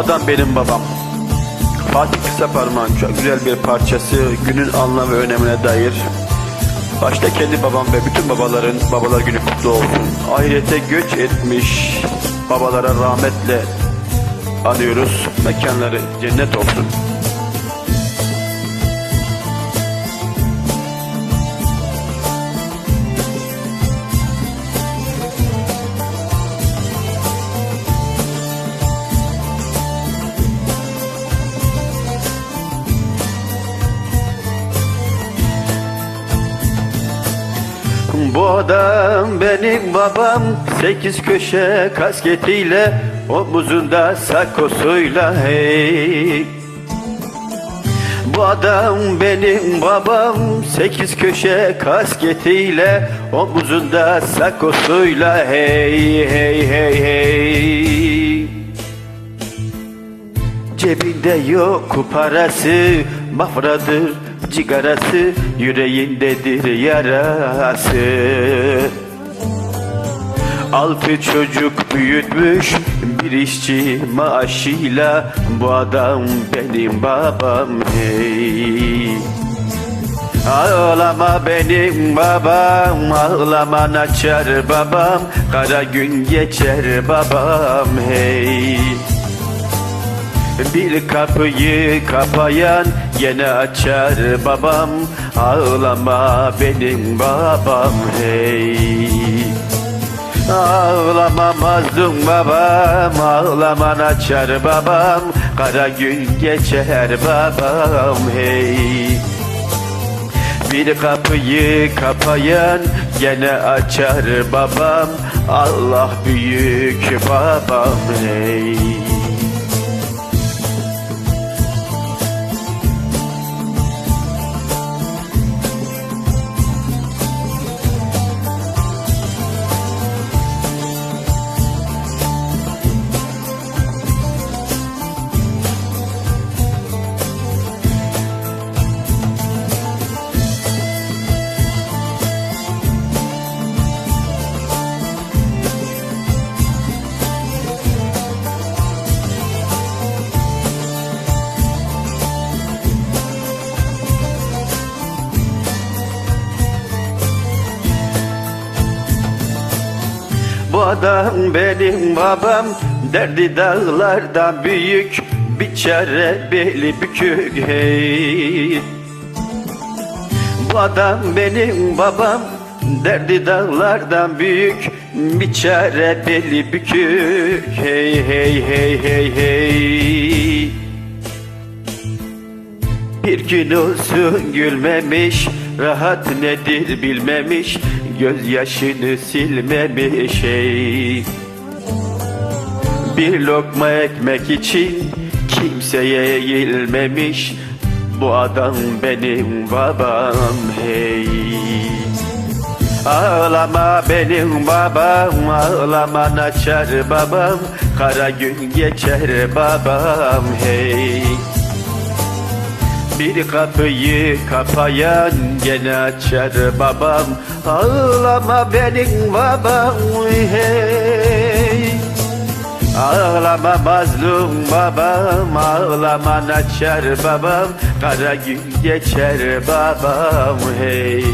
adam benim babam. Fatih Kısaparmak'ın çok güzel bir parçası günün anlam ve önemine dair. Başta kendi babam ve bütün babaların babalar günü kutlu olsun. Ahirete göç etmiş babalara rahmetle anıyoruz. Mekanları cennet olsun. Bu adam benim babam. Sekiz köşe kasketiyle Omuzunda sakosuyla hey. Bu adam benim babam. Sekiz köşe kasketiyle Omuzunda sakosuyla hey hey hey hey. Cebinde yok parası Mafradır cigarası Yüreğindedir yarası. Altı çocuk büyütmüş Bir işçi maaşıyla Bu adam benim babam hey Ağlama benim babam Ağlama açar babam Kara gün geçer babam hey bir kapıyı kapayan gene açar babam. Ağlama benim babam hey. Ağlama mazlum babam Ağlaman açar babam. Kara gün geçer babam hey. Bir kapıyı kapayan gene açar babam. Allah büyük babam hey adam benim babam Derdi dağlardan büyük Bir çare beli bükük hey. Bu adam benim babam Derdi dağlardan büyük Bir çare beli bükük Hey hey hey hey hey. Bir gün olsun gülmemiş Rahat nedir bilmemiş Gözyaşını silmemiş ey Bir lokma ekmek için Kimseye eğilmemiş. Bu adam benim babam hey. Ağlama benim babam Ağlaman açar babam. Kara gün geçer babam hey bir kapıyı kapayan gene açar babam. Ağlama benim babam hey. Ağlama mazlum babam Ağlaman açar babam. Kara gün geçer babam hey.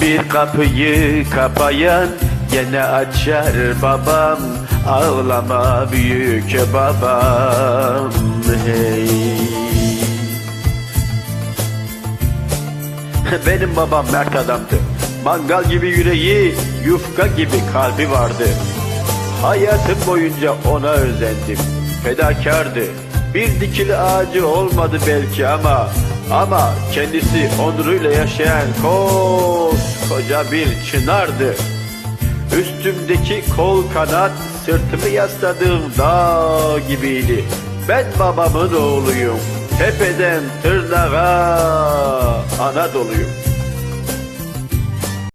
Bir kapıyı kapayan gene açar babam. Ağlama büyük babam hey Benim babam mert adamdı. Mangal gibi yüreği, yufka gibi kalbi vardı. Hayatım boyunca ona özendim. Fedakardı. Bir dikili ağacı olmadı belki ama Ama kendisi onuruyla yaşayan koca bir çınardı. Üstümdeki kol kanat sırtımı yasladığım dağ gibiydi. Ben babamın oğluyum Tepeden tırnağa Anadolu'yum